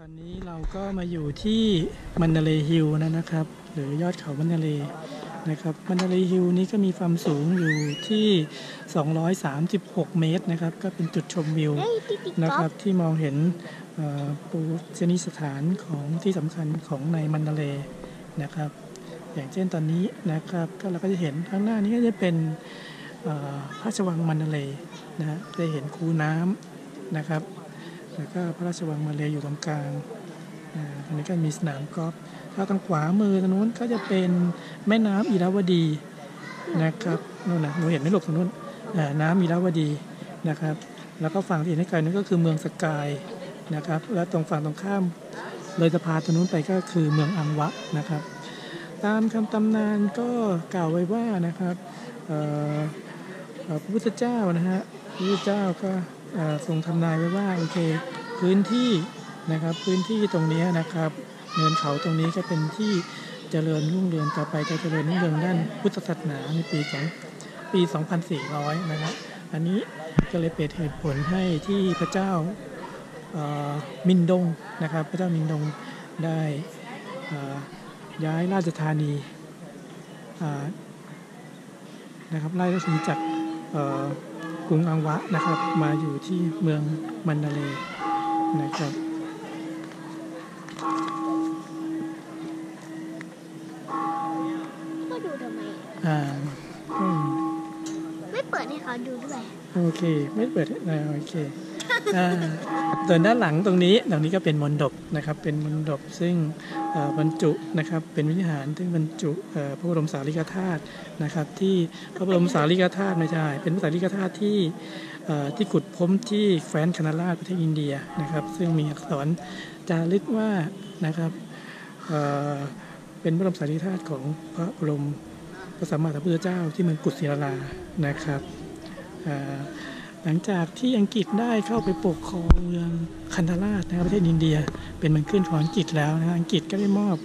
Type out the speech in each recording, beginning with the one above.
ตอนนี้เราก็มาอยู่ที่มันนาเลฮิลนะนะครับ หรือยอดเขามันนาเลนะครับมันนาเลฮิลนี้ก็มีความสูงอยู่ที่ 236 เมตรนะครับ ก็เป็นจุดชมวิวเฮ้ยติ๊กติ๊กนะก๊คอรัฟบที่มองเห็นเอ่อปูชนียสถานของที่สำคัญของในมันนาเลนะครับ อย่างเช่นตอนนี้นะครับก็เราก็จะเห็นข้างหน้านี้ก็จะเป็นเอ่อพระราชวังมันนาเลนะฮะจะเห็นคูน้ำนะครับ แล้วก็พระราชวังมาเลอยู่ตรงกลางอ่าตรงนี้ก็มีสนามกอล์ฟถ้าทางขวามือตรงนู้นก็จะเป็นแม่น้ำอิราวดีนะครับนู่นนะหนูเห็นไหลูกตรงนู้นน้ำอิราวดีนะครับ แล้วก็ฝั่งที่เห็นไกลนั้นก็คือเมืองสกายนะครับ แล้วตรงฝั่งตรงข้ามเลยสะพานตรงนู้นไปก็คือเมืองอังวะนะครับ ตามคำตำนานก็กล่าวไว้ว่านะครับพระพุทธเจ้านะฮะพระพุทธเจ้าก็เอ่อทรงทำนายไว้ว่าโอเค พื้นที่นะครับพื้นที่ตรงนี้นะครับเนินเขาตรงนี้ก็เป็นที่เจริญรุ่งเรืองต่อไปจะเจริญรุ่งเรืองด้านพุทธศาสนาในปีสองปี 2400 นะครับ อันนี้ก็เลยเป็นเหตุผลให้ที่พระเจ้ามินดงนะครับ พระเจ้ามินดงได้ย้ายราชธานีนะครับไล่ราชนีจากกรุงอังวะนะครับ มาอยู่ที่เมืองมันดาเลย์ นะครับ ก็ดูทำไม อ่าอืมไม่เปิดให้เขาดูด้วย โอเค ไม่เปิดอ่าโอเคอ่า ส่วนด้านหลังตรงนี้ตรงนี้ก็เป็นมณฑปนะครับเป็นมณฑปซึ่งบรรจุนะครับเป็นวิหารซึ่งบรรจุพระบรมสารีริกธาตุนะครับที่พระบรมสารีริกธาตุไม่ใช่เป็นพระสารีริกธาตุที่ที่ขุดพบที่แคว้นคณราชประเทศอินเดียนะครับซึ่งมีอักษรจารึกว่านะครับเเป็นพระบรมสารีริกธาตุของพระบรมพระสัมมาสัมพุทธเจ้าที่เมืองกุสินารานะครับ หลังจากที่อังกฤษได้เข้าไปปกครองเมืองคันธาราชนะครับประเทศอินเดีย เป็นเมืองขึ้นของอังกฤษแล้วนะอังกฤษก็ได้มอบ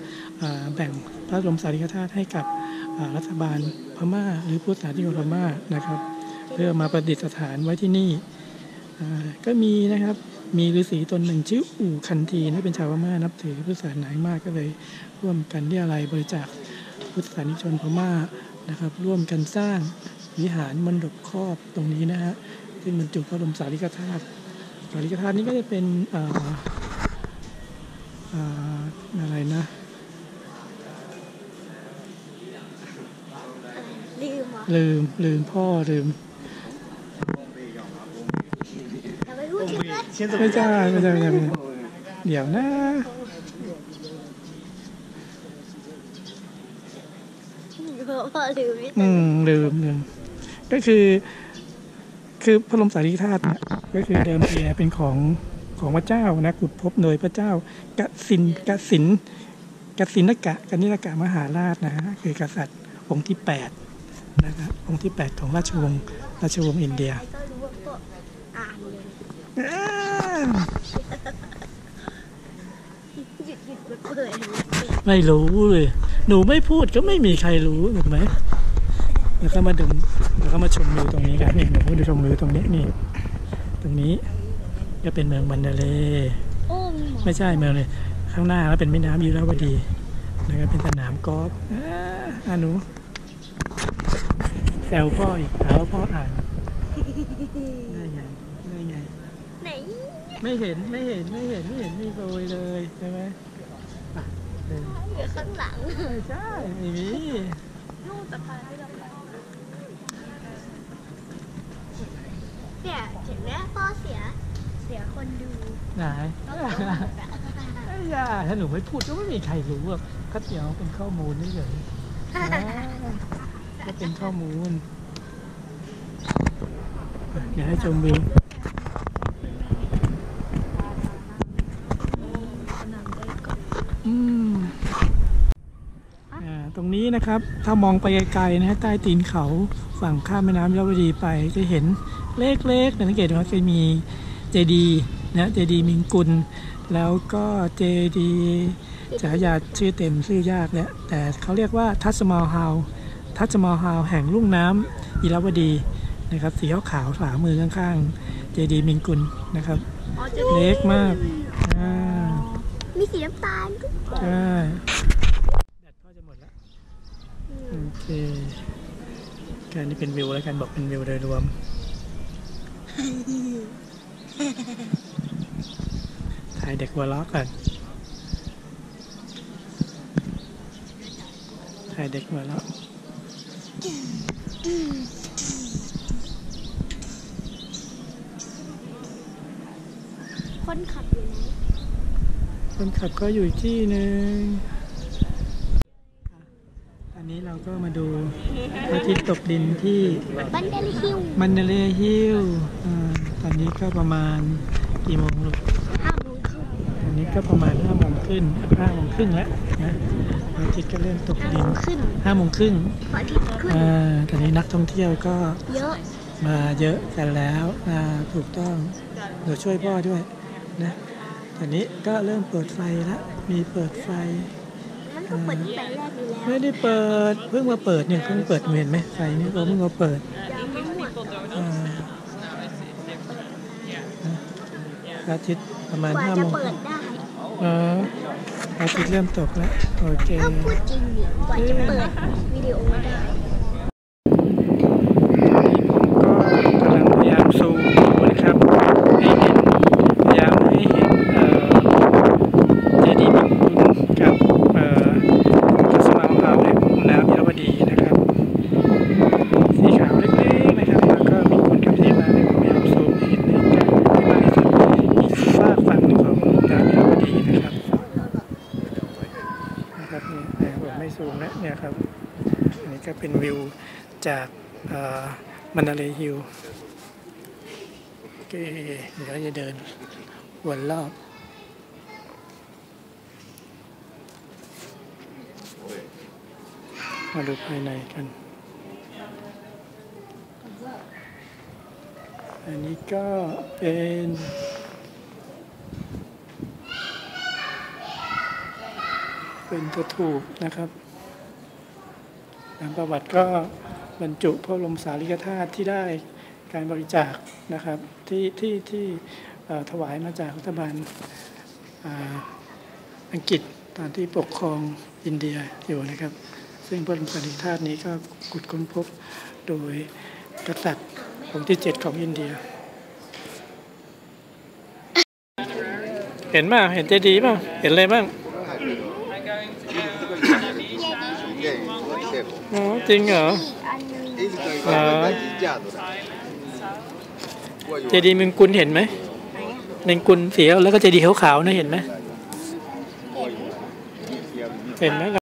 อแบ่งพระบรมสารีริกธาตุให้กับรัฐบาลพม่า หรือพุทธศาสนิกชนพม่านะครับ เพื่อมาประดิษฐานไว้ที่นี่ก็มีนะครับมีฤาษีตนหนึ่งชื่ออู่คันทีนะเป็นชาวพม่านับถือพุทธศาสนามากก็เลย ร่วมกันที่อะไรบริจาคพุทธศาสนิกชนพม่านะครับ ร่วมกันสร้างวิหารมณฑปครอบตรงนี้นะฮะ ซึ่งบรรจุพระบรมสารีริกธาตุสารีริกธาตุนี้ก็จะเป็นเอ่อเอ่ออะไรนะลืมเหรอลืมลืมพ่อลืมอย่าไปพูดชื่อเลยไม่ใช่ไม่ใช่ไม่ใช่ไม่ใช่เดี๋ยวนะพ่อลืมไม่อืมลืมลืมก็คือ คือพระบรมสารีริกธาตุเนี่ยก็คือเดิมทีเนี่ยเป็นของของพระเจ้านะขุดพบโดยพระเจ้ากสินกสินกสินกะกนิรกะมหาราชนะฮะคือกษัตริย์องค์ที่แปดนะครับองค์ที่แปดของราชวงศ์ราชวงศ์อินเดียใครก็รู้ว่าก็อ่านเลยอ้าหยุดหยุดเปิดเปิดไม่รู้เลย หนูไม่พูดก็ไม่มีใครรู้ถูกไหม แล้วก็มาดูแล้วก็มาชมวิวตรงนี้กันนี่หนูดูชมวิวตรงนี้นี่ ตรงนี้ก็เป็นเมืองมันเดาเลย์โอ้มีหมอไม่ใช่เมืองเลยข้างหน้าแล้วเป็นแม่น้ำยูราวดีนะครับเป็นสนามกอล์ฟอ่าอ่าหนูแซวพ่ออีกหาว่าพ่ออ่านได้ไงได้ไงไหนไม่เห็นไม่เห็นไม่เห็นไม่เห็นมีโปรยเลยใช่ไหมอะเดินอยู่ข้างหลังไม่ใช่ไม่มีนู่นสะพานที่เราไป เนี่ยเห็นไหมพ่อเสีย เสียคนดูไหนเขาบอกว่าแบบไอ้ยาถ้าหนูไม่พูดก็ไม่มีใครรู้อะก็เดี๋ยวเป็นข้อมูลนี่เลยอ่าก็เป็นข้อมูลเดี๋ยวให้ชมวิวอืมอ่าตรงนี้นะครับ ถ้ามองไปไกลๆนะฮะใต้ตีนเขาฝั่งข้ามแม่น้ำยาวดีไปจะเห็น เล็กๆสังเกตว่าจะมีเจดีย์นะเจดีย์มิงกุล แล้วก็เจดีย์ฉายาชื่อเต็มชื่อยากเนี่ยแต่เขาเรียกว่าทัศมาฮาวทัศมาฮาวแห่งลุ่มน้ำอิราวดีนะครับสีขาวๆขวามือข้างๆ เจดีย์มิงกุลนะครับอ๋อจะเล็กมากอ่าสีน้ำตาลด้วยใช่แบตพ่อจะหมดแล้วโอเคการนี้เป็นวิวแล้วกันบอกเป็นวิวโดยรวม ถ่ายเด็ก หัวล้อก่อนถ่ายเด็กหัวล้อคนขับอยู่ไหนคนขับก็อยู่อีกที่หนึ่งตอนนี้เราก็มาดูพระอาทิตย์ตกดินที่บันเดลฮิวมันเดเลย์ฮิลอ่าตอนนี้ก็ประมาณกี่โมงลูก ก็ประมาณห้าโมงขึ้นห้าโมงครึ่งแล้วนะพระอาทิตย์ก็เริ่มตกห้าดิโมนงครึ่งห้าโมงครึ่งพระอาทิตย์ขึ้นอ่าตอนนี้นักท่องเที่ยวก็เยอะมาเยอะกันแล้วอ่าถูกต้องเดี๋ยวช่วยพ่อด้วยนะตอนนี้ก็เริ่มเปิดไฟแล้วมีเปิดไฟมันก็เปิดตั้งแต่แรกอยู่แล้วไม่ได้เปิดเพิ่งมาเปิดเนี่ยเพิ่งเปิดเห็นไหมไฟนี่เราเพิ่งมาเปิดอย่ามาหมดอ่าพระอาทิตย์ประมาณกว่าห้าจะโมงเปิดได้ เออพระอาทิตย์เริ่มตกแล้ว โอเคเออพูดจริงดิกว่าจะเปิดวิดีโอได้ ก็กำลังพยายามซูมดูนะครับให้เห็นพยายามให้เห็นเอ่อเจดีย์บังคุณกับเอ่อทัศนมหาแห่งน้ำอิรวดีนะครับ สีขาวเล็กๆนะครับ แล้วก็มีคนขับที่มาเนี่ยพยายามซูมให้เห็นในใกล้ให้มากที่สุดอีกฝากฝั่งหนึ่งของน้ำอิรวดีนะครับนะครับเนี่ยนะครับ ผมไม่ซูมแล้วเนี่ยครับ อันนี้ก็เป็นวิวจากมันนาเลฮิลโอเคเดี๋ยวเราจะเดินวนรอบมาดูภายในกัน อันนี้ก็เป็น เป็นกระถูกนะครับตามประวัติก็บรรจุพระบรมสารีริกธาตุที่ได้การบริจาคนะครับที่ที่ที่ถวายมาจากรัฐบาลอังกฤษตอนที่ปกครองอินเดียอยู่นะครับ ซึ่งพระบรมสารีริกธาตุนี้ก็ขุดค้นพบโดยกษัตริย์องค์ที่เจ็ดของอินเดีย เห็นป่ะเห็นเจดีย์ป่ะเห็นอะไรบ้าง อ๋อจริงเหรออีกอันหนึงเจดีย์เมงกุลเห็นไหมเมงกุลสีแล้วก็เจดีย์ขาวๆนะเห็นไหมเห็นไหม